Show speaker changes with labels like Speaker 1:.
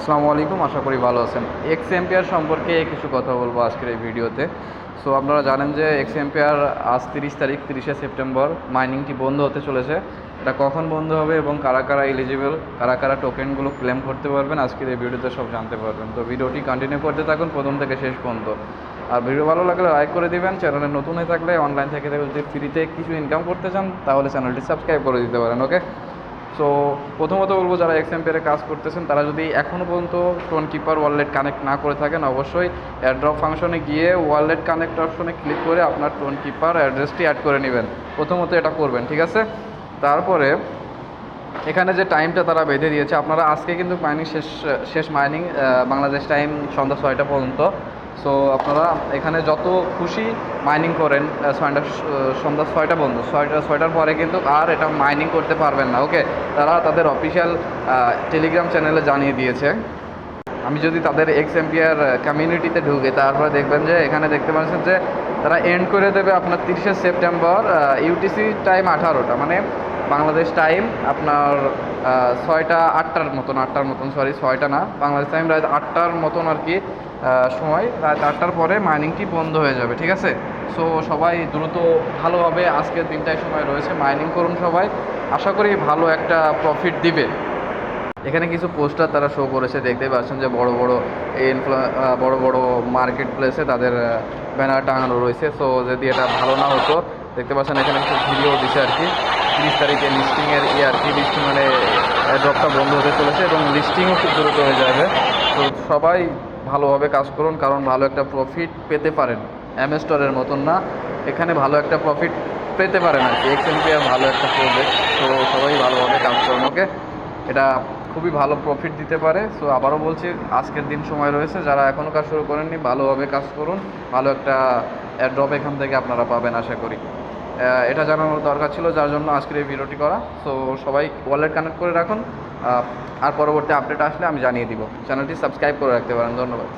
Speaker 1: আসসালামু আলাইকুম, আশা করি ভালো আছেন। এক্স এম্পিয়ার সম্পর্কে কিছু কথা বলব আজকের এই ভিডিওতে। সো আপনারা জানেন যে এক্স এম্পিয়ার আজ তিরিশ তারিখ, তিরিশে সেপ্টেম্বর মাইনিংটি বন্ধ হতে চলেছে। এটা কখন বন্ধ হবে এবং কারা কারা এলিজিবল কারা কারা টোকেনগুলো ক্লেম করতে পারবেন, আজকের এই ভিডিওতে সব জানতে পারবেন। তো ভিডিওটি কন্টিনিউ করতে থাকুন, প্রথম থেকে শেষ পর্যন্ত। আর ভিডিও ভালো লাগলে লাইক করে দিবেন, চ্যানেলে নতুন হয়ে থাকলে অনলাইন থেকে যদি ফ্রিতে কিছু ইনকাম করতে চান, তাহলে চ্যানেলটি সাবস্ক্রাইব করে দিতে পারেন ওকে সো প্রথমত বলব, যারা এক্সএমপিয়ারে কাজ করতেছেন, তারা যদি এখনও পর্যন্ত টোন কিপার ওয়ালেট কানেক্ট না করে থাকেন, অবশ্যই অ্যাড্রপ ফাংশনে গিয়ে ওয়ালেট কানেক্ট অপশনে ক্লিক করে আপনার টোন কিপার অ্যাড্রেসটি অ্যাড করে নেবেন। প্রথমত এটা করবেন, ঠিক আছে? তারপরে এখানে যে টাইমটা তারা বেঁধে দিয়েছে, আপনারা আজকে কিন্তু মাইনিং শেষ শেষ মাইনিং বাংলাদেশ টাইম সন্ধ্যা ছয়টা পর্যন্ত। সো আপনারা এখানে যত খুশি মাইনিং করেন ছয়টা সন্ধ্যা ছয়টা পর্যন্ত ছয়টা, ছয়টার পরে কিন্তু আর এটা মাইনিং করতে পারবেন না। ওকে তারা তাদের অফিসিয়াল টেলিগ্রাম চ্যানেলে জানিয়ে দিয়েছে। আমি যদি তাদের এক্স এম্পিয়ার কমিউনিটিতে ঢুকে, তারপরে দেখবেন যে এখানে দেখতে পাচ্ছেন যে তারা এন্ড করে দেবে আপনার তিরিশে সেপ্টেম্বর ইউটিসি টাইম আঠারোটা। মানে বাংলাদেশ টাইম আপনার ছয়টা, আটটার মতন আটটার মতন সরি ছয়টা না। বাংলাদেশ টাইম রাত আটটার মতন আর কি সময় রাত আটটার পরে মাইনিংটি বন্ধ হয়ে যাবে, ঠিক আছে? সো সবাই দ্রুত ভালোভাবে আজকের দিনটায় সময় রয়েছে মাইনিং করুন সবাই। আশা করি ভালো একটা প্রফিট দিবে। এখানে কিছু পোস্টার তারা শো করেছে দেখতে পাচ্ছেন যে বড় বড় ইনফ্লু বড় বড় মার্কেট প্লেসে তাদের ব্যানার টাঙানো রয়েছে। সো যদি এটা ভালো না হতো, দেখতে পাচ্ছেন এখানে কিছু ভিডিও দিছে আর কি। তিরিশ তারিখে লিস্টিংয়ের ইয়ে আর কি লিস্টিং মানে ড্রপটা বন্ধ হতে চলেছে এবং লিস্টিংও খুব দ্রুত হয়ে যাবে। তো সবাই ভালোভাবে কাজ করুন, কারণ ভালো একটা প্রফিট পেতে পারেন। এম স্টোরের মতন না, এখানে ভালো একটা প্রফিট পেতে পারেন আর কি। এক্স ভালো একটা প্রজেক্ট তো সবাই ভালোভাবে কাজ করুন ওকে এটা খুবই ভালো প্রফিট দিতে পারে। সো আবারও বলছি, আজকের দিন সময় রয়েছে, যারা এখনও কাজ শুরু করেননি, ভালোভাবে কাজ করুন। ভালো একটা ড্রপ এখান থেকে আপনারা পাবেন, আশা করি। এটা জানানোর দরকার ছিল, যার জন্য আজকের এই ভিডিওটি করা। সো সবাই ওয়ালেট কানেক্ট করে রাখুন। আর পরবর্তী আপডেট আসলে আমি জানিয়ে দিব। চ্যানেলটি সাবস্ক্রাইব করে রাখতে পারেন। ধন্যবাদ।